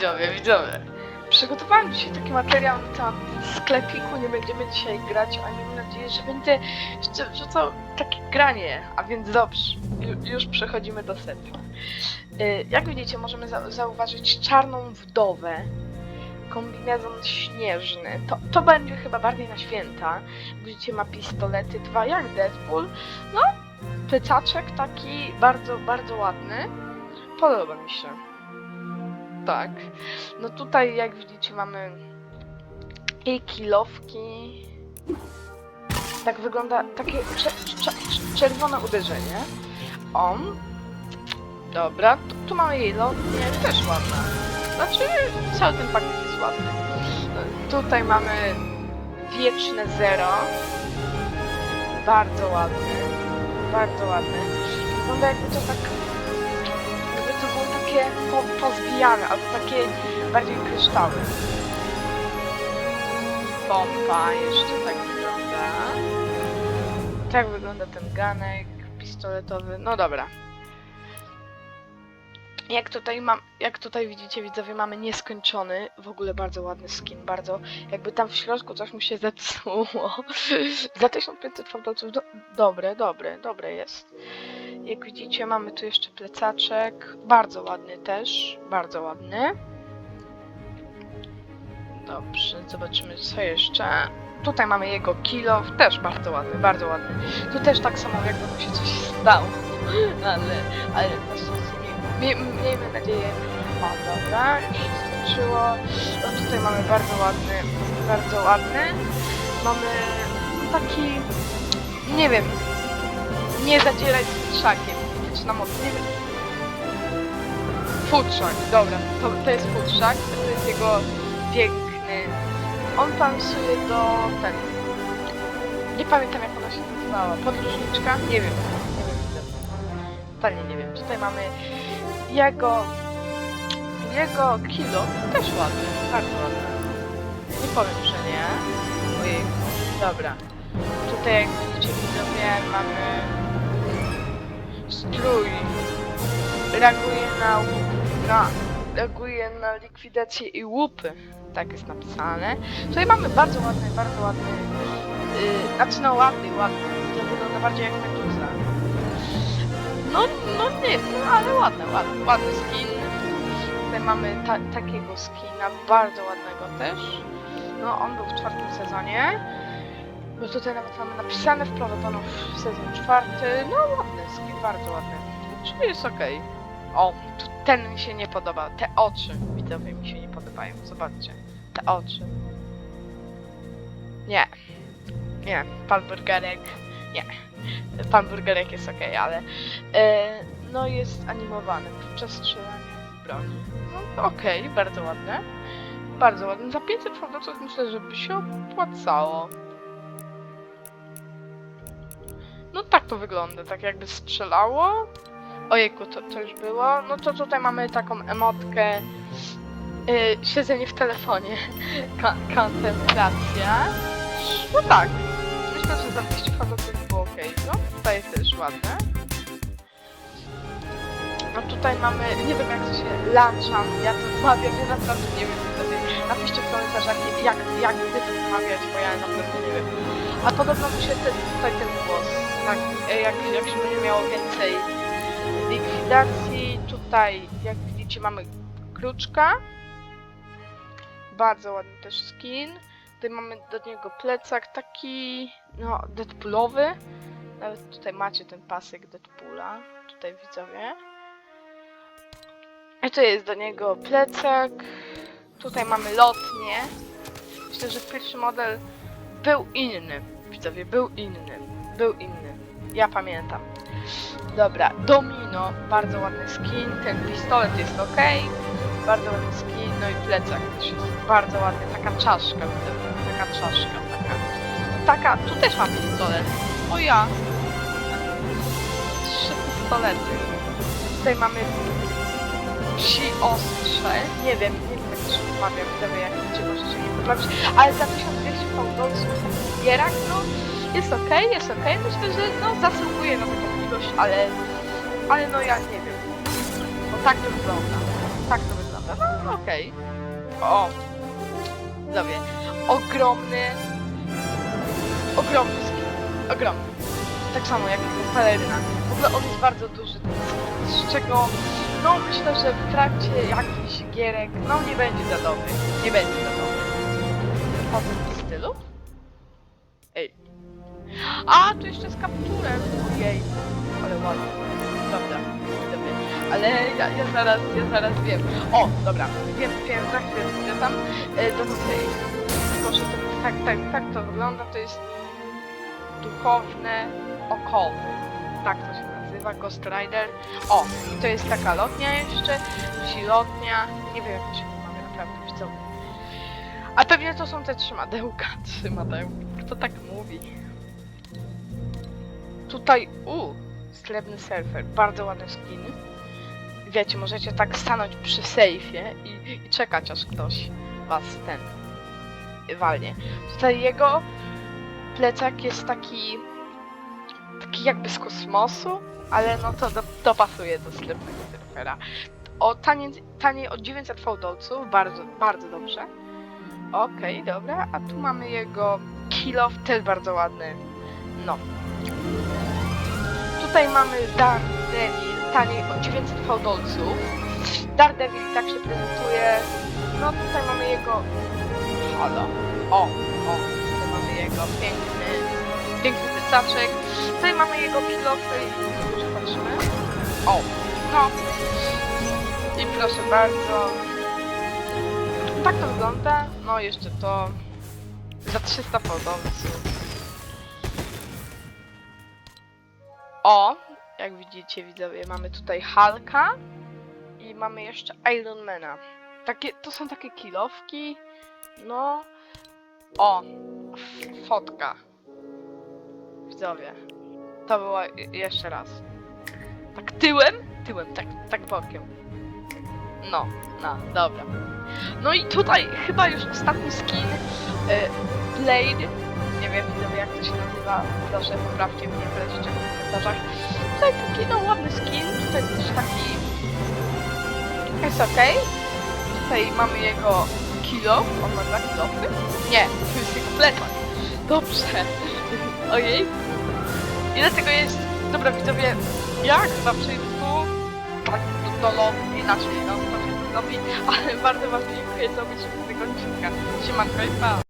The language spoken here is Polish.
widzowie, widzowie. Przygotowałem dzisiaj taki materiał na temat sklepiku, nie będziemy dzisiaj grać, ale mam nadzieję, że że, że to takie granie, a więc dobrze, Ju, już przechodzimy do sedna. Y, Jak widzicie, możemy za zauważyć czarną wdowę, kombinezon śnieżny, to, to będzie chyba bardziej na święta. Widzicie, ma pistolety, dwa jak Deadpool, no, plecaczek taki bardzo, bardzo ładny, podoba mi się. Tak. No tutaj jak widzicie mamy i kilowki. Tak wygląda takie cze cze czerwone uderzenie. On. Dobra, tu, tu mamy jej lotnię, też ładna. Znaczy cały ten pakiet jest ładny. Tutaj mamy wieczne zero. Bardzo ładny. Bardzo ładny. Wygląda jakby to tak takie po, pozbijane, albo takie bardziej kryształy. Pompa jeszcze tak wygląda. Tak wygląda ten ganek pistoletowy. No dobra. Jak tutaj mam, jak tutaj widzicie widzowie, mamy nieskończony, w ogóle bardzo ładny skin, bardzo, jakby tam w środku coś mu się zepsuło. Za 1500 fałdolców, do, dobre, dobre, dobre jest. Jak widzicie, mamy tu jeszcze plecaczek. Bardzo ładny też. Bardzo ładny. Dobrze, zobaczymy co jeszcze. Tutaj mamy jego kilof, też bardzo ładny, bardzo ładny. Tu też tak samo jakby mu się coś stało, ale, ale na szczęście nie, mie, miejmy nadzieję. O, dobra, już się skończyło. No tutaj mamy bardzo ładny, bardzo ładny. Mamy taki, nie wiem, nie zadzierać z trzakiem. Czy na moc, nie wiem. Futrzak, dobra, to, to jest futrzak, to jest jego piękny. On pasuje do ten. Nie pamiętam jak ona się nazywała. Podróżniczka? Nie wiem. Nie wiem. Totalnie nie wiem. Tutaj mamy jego. Jego kilo. Też ładny, bardzo ładny. Nie powiem, że nie. Ojej. Dobra. Tutaj jak widzicie widzowie mamy reaguje na, na reaguje na likwidację i łupy. Tak jest napisane. Tutaj mamy bardzo ładny, bardzo ładny yy, znaczy no ładny, ładny. To wygląda bardziej jak meduza. No, no nie, ale ładny, ładny, ładny skin. Tutaj mamy ta, takiego skina, bardzo ładnego też. No on był w czwartym sezonie. Bo tutaj nawet mamy napisane wprowadzono w sezon czwarty. No ładny skin, bardzo ładny. Czyli jest okej. O, ten mi się nie podoba. Te oczy widzowie mi się nie podobają. Zobaczcie. Te oczy. Nie. Nie. Pan Burgerek. Nie. Pan Burgerek jest okej, ale e, no jest animowany podczas strzelania w broni. No okej, bardzo ładne. Bardzo ładne. Za 500 fałdolców myślę, że by się opłacało. No tak to wygląda, tak jakby strzelało. Ojejku, to, to już było. No to tutaj mamy taką emotkę yy, siedzenie w telefonie, Ka kontemplacja. No tak, myślę, że za 200 fagotów było ok. No tutaj też ładne. No tutaj mamy, nie wiem jak to się, Lanchan, ja to wymawiam, ja naprawdę nie wiem wtedy. Napiszcie w komentarzach jak, jak wy to wymawiać, bo ja naprawdę nie wiem. A podobno mi się ten, tutaj ten głos, tak, jak, jak się będzie miało więcej likwidacji. Tutaj, jak widzicie, mamy kruczka. Bardzo ładny też skin. Tutaj mamy do niego plecak taki, no, Deadpoolowy. Nawet tutaj macie ten pasek Deadpoola. Tutaj widzowie. I tu jest do niego plecak. Tutaj mamy lotnię. Myślę, że pierwszy model był inny. Widzowie, był inny. Był inny. Ja pamiętam. Dobra, Domino, bardzo ładny skin, ten pistolet jest ok, bardzo ładny skin, no i plecak też jest bardzo ładny, taka czaszka, taka czaszka, taka, taka, tu też mam pistolet, o ja, trzy pistolety, tutaj mamy psi ostrze, nie wiem, nie wiem jak to się wymawia, widzowie, jak chcecie możecie mnie poprawić, ale za 1200 fałdolców zbierak, no, jest ok, jest ok, myślę, że no zasługuje na taką ilość, ale, ale no ja nie wiem. Bo tak to wygląda. Tak to wygląda. wygląda, no okej. O! Widzowie, ogromny, ogromny skin, ogromny. Tak samo jak jego peleryna. W ogóle on jest bardzo duży, z czego, no myślę, że w trakcie jakichś gierek, no nie będzie za dobry, nie będzie za dobry. A, tu jeszcze z kapturem, ojej, ale ładnie. Dobra, dobra. Ale ja, ja zaraz, ja zaraz wiem. O, dobra, wiem, wiem, za chwilę idę. E, do tej. Proszę, to, tak, tak, tak to wygląda, to jest duchowne okowy. Tak to się nazywa, Ghost Rider. O, i to jest taka lotnia jeszcze, lotnia. Nie wiem jak to się nazywa naprawdę, co. A pewnie to są te trzy madełka, trzy madełka. Kto tak? Tutaj, u, srebrny surfer, bardzo ładny skin. Wiecie, możecie tak stanąć przy sejfie i, i czekać aż ktoś was ten walnie. Tutaj jego plecak jest taki taki jakby z kosmosu, ale no to do, dopasuje do srebrnego surfera. O taniej, taniej od 900 fałdolców, bardzo, bardzo dobrze. Okej, dobra, a tu mamy jego kill off, też bardzo ładny. No. Tutaj mamy Daredevil, taniej od 900 fałdolców. Daredevil tak się prezentuje. No tutaj mamy jego... Halo. O, o, tutaj mamy jego piękny, piękny plecaczek. Tutaj mamy jego kilofy i patrzymy. O, no. I proszę bardzo. Tak to wygląda. No jeszcze to za 300 fałdolców. O, jak widzicie widzowie, mamy tutaj Hulka i mamy jeszcze Ironmana. Takie, to są takie kilowki. No. O, fotka. Widzowie. To było je- jeszcze raz. Tak tyłem? Tyłem, tak, tak bokiem. No, no, dobra. No i tutaj chyba już ostatni skin. Y, Blade. Nie wiem widzowie jak to się nazywa. Proszę poprawcie mnie wreszcie w komentarzach. Tutaj taki no ładny skin. Tutaj też taki. Jest okej. Tutaj mamy jego kilo. On ma dwa kilofy? Nie, to jest jego plecak. Dobrze. Ojej. Ile tego jest? Dobra widzowie, ja chyba przyjdę tu tak do, do lobby, inaczej no, to się lobby, ale bardzo wam dziękuję za obejrzenie tego odcinka. Siemanko i pa!